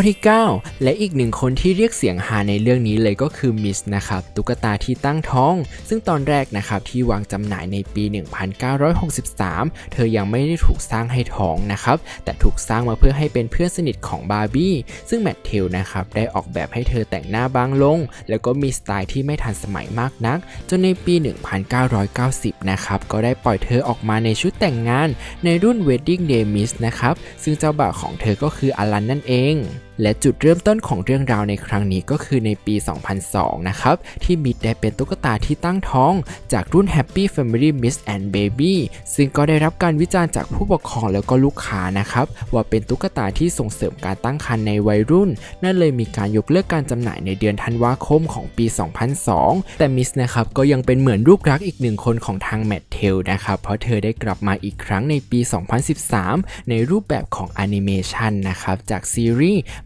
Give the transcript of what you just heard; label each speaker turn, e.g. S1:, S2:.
S1: ข้อที่ 9 และอีกหนึ่งคนที่เรียกเสียงฮาในเรื่องนี้เลยก็คือมิสนะครับตุ๊กตาที่ตั้งท้อง ซึ่งตอนแรกนะครับที่วางจำหน่ายในปี 1963 เธอยังไม่ได้ถูกสร้างให้ท้องนะครับแต่ถูกสร้างมาเพื่อให้เป็นเพื่อนสนิทของบาร์บี้ซึ่งแมทเทลนะครับได้ออกแบบให้เธอแต่งหน้าบางลง แล้วก็มีสไตล์ที่ไม่ทันสมัยมากนัก จนในปี 1990 นะครับก็ได้ปล่อยเธอออกมาในชุดแต่งงานในรุ่น Wedding Day Miss นะครับซึ่งเจ้าบ่าวของเธอก็คืออลันนั่นเอง และจุดเริ่มต้นของเรื่องราวในครั้งนี้ก็คือในปี 2002 นะครับ ที่มิดได้เป็นตุ๊กตาที่ตั้งท้อง จากรุ่น Happy Family Miss and Baby ซึ่งก็ได้รับการวิจารณ์จากผู้ปกครองแล้วก็ลูกค้านะครับ ว่าเป็นตุ๊กตาที่ส่งเสริมการตั้งครรภ์ในวัยรุ่น นั่นเลยมีการยกเลิกการจำหน่ายในเดือนธันวาคมของปี 2002 แต่มิสนะครับก็ยังเป็นเหมือนลูกรักอีกหนึ่งคนของทางแมทเทลนะครับเพราะเธอได้กลับมาอีกครั้งในปี 2013 ในรูปแบบของแอนิเมชันนะครับจากซีรีส์